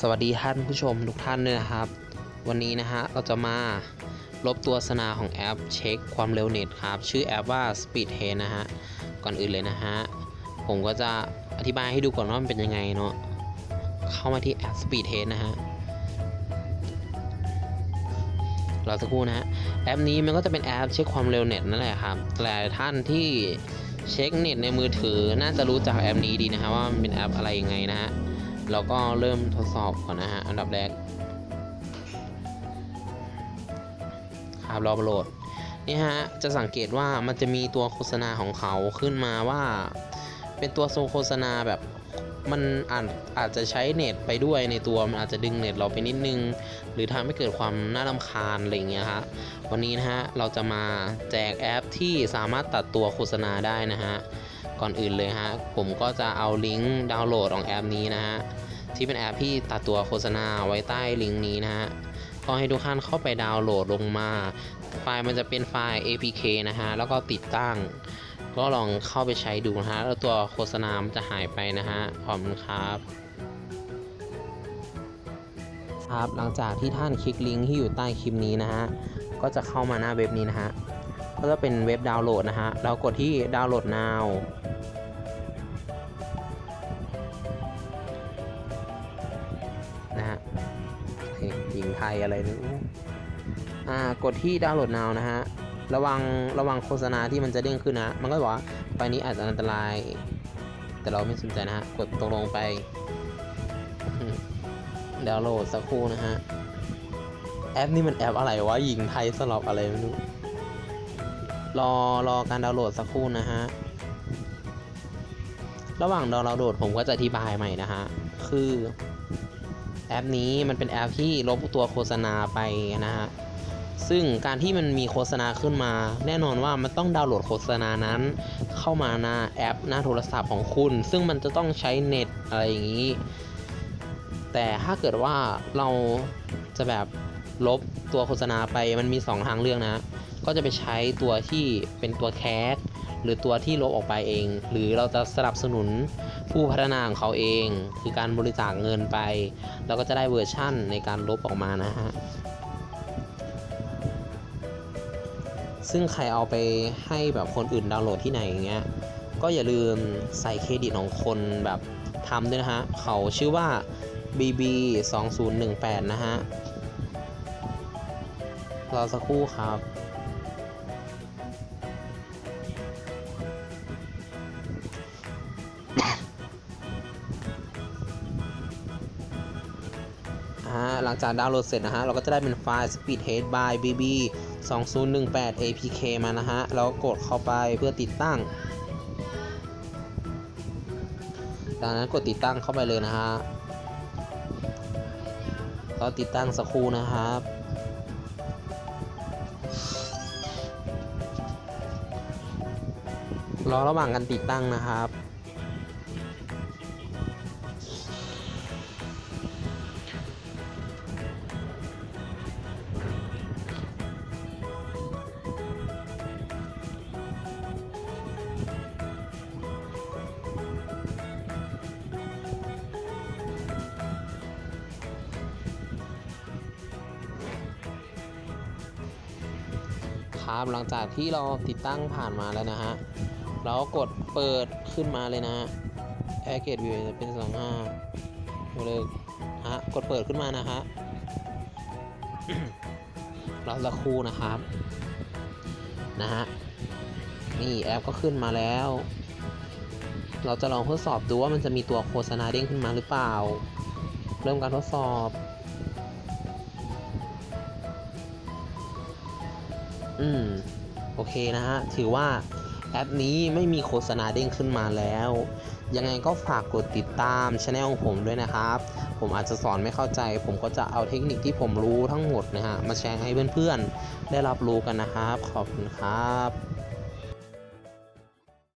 สวัสดีท่านผู้ชมทุกท่านด้วยนะครับ วันนี้นะฮะเราจะมาลบตัวโฆษณาของแอปเช็คความเร็วเน็ตครับ ชื่อแอปว่า Speed h a d นะฮะ ก่อนอื่นเลยนะฮะ ผมก็จะอธิบายให้ดูก่อนว่ามันเป็นยังไงเนาะเข้ามาที่แอป Speed h a d นะฮะรอสักครู่นะฮะแอปนี้มันก็จะเป็นแอปเช็คความเร็วเน็ตนั่นแหละครับแต่ท่านที่เช็คเน็ตในมือถือน่าจะรู้จักแอปนี้ดีนะฮะว่ามันเป็นแอปอะไรยังไงนะฮะ เราก็เริ่มทดสอบก่อนนะฮะ อันดับแรกครับรอโหลดนี่ฮะ จะสังเกตว่ามันจะมีตัวโฆษณาของเขาขึ้นมาว่า เป็นตัวโฆษณาแบบ มันอาจอาจจะใช้เน็ตไปด้วยในตัวมันอาจจะดึงเน็ตเราไปนิดนึง หรือทำให้เกิดความน่ารำคาญอะไรอย่างเงี้ยฮะวันนี้นะฮะเราจะมาแจกแอปที่สามารถตัดตัวโฆษณาได้นะฮะก่อนอื่นเลยฮะผมก็จะเอาลิงก์ดาวน์โหลดของแอปนี้นะฮะที่เป็นแอปที่ตัดตัวโฆษณาไว้ใต้ลิงก์นี้นะฮะก็ให้ทุกท่านเข้าไปดาวน์โหลดลงมา ไฟล์มันจะเป็นไฟล์ APK นะฮะแล้วก็ติดตั้ง ก็ลองเข้าไปใช้ดูนะฮะแล้วตัวโฆษณามจะหายไปนะฮะขอบคุณครับครับหลังจากที่ท่านคลิกลิงก์ที่อยู่ใต้คลิปนี้นะฮะก็จะเข้ามาหน้าเว็บนี้นะฮะก็จะเป็นเว็บดาวน์โหลดนะฮะแล้วกดที่ดาวน์โหลด now นะฮะเฮ้ยหญิงไทยอะไรนี่อ่ากดที่ดาวน์โหลด now นะฮะ ระวังระวังโฆษณาที่มันจะเด้งขึ้นนะ มันก็บอกว่าไฟนี้อาจจะอันตราย แต่เราไม่สนใจนะฮะ กดตกลงไปดาวโหลดสักครู่นะฮะ แอปนี่มันแอปอะไรวะหญิงไทยสลับอะไรไม่รู้ รอรอการดาวน์โหลดสักครู่นะฮะ ระหว่างดาวน์โหลดผมก็จะอธิบายใหม่นะฮะ คือแอปนี้มันเป็นแอปที่ลบตัวโฆษณาไปนะฮะ ซึ่งการที่มันมีโฆษณาขึ้นมา แน่นอนว่ามันต้องดาวน์โหลดโฆษณานั้น เข้ามาหน้าแอปหน้าโทรศัพท์ของคุณ ซึ่งมันจะต้องใช้เน็ตอะไรอย่างนี้ แต่ถ้าเกิดว่าเราจะแบบลบตัวโฆษณาไปมันมี 2 ทางเลือกนะ ก็จะไปใช้ตัวที่เป็นตัวแคสหรือตัวที่ลบออกไปเอง หรือเราจะสนับสนุนผู้พัฒนาของเขาเอง คือการบริจาคเงินไป เราก็จะได้เวอร์ชั่นในการลบออกมานะฮะ ซึ่งใครเอาไปให้แบบคนอื่นดาวน์โหลดที่ไหนอย่างเงี้ยก็อย่าลืมใส่เครดิตของคนแบบทำด้วยนะฮะ เขาชื่อว่า bb 2018นะฮะรอสักครู่ครับ หลังจากดาวน์โหลดเสร็จนะฮะ เราก็จะได้เป็นไฟล์ Speedhead by BB 2018 APK มานะฮะ แล้วกดเข้าไปเพื่อติดตั้ง จากนั้นกดติดตั้งเข้าไปเลยนะฮะก็ติดตั้งสักครู่นะครับรอระหว่างการติดตั้งนะครับ ครับ หลังจากที่เราติดตั้งผ่านมาแล้วนะฮะ เรากดเปิดขึ้นมาเลยนะแอร์เกตวิวจะเป็นสองห้าเลยฮะ กดเปิดขึ้นมานะฮะเราละคู่นะครับ นะฮะ นี่แอปก็ขึ้นมาแล้ว เราจะลองทดสอบดูว่ามันจะมีตัวโฆษณาเด้งขึ้นมาหรือเปล่า เริ่มการทดสอบ อืม โอเคนะฮะ ถือว่าแอปนี้ไม่มีโฆษณาเด้งขึ้นมาแล้ว ยังไงก็ฝากกดติดตามช anel ของผมด้วยนะครับ ผมอาจจะสอนไม่เข้าใจ ผมก็จะเอาเทคนิคที่ผมรู้ทั้งหมดนะฮะ มาแชร์ให้เพื่อนๆ ได้รับรู้กันนะครับ ขอบคุณครับ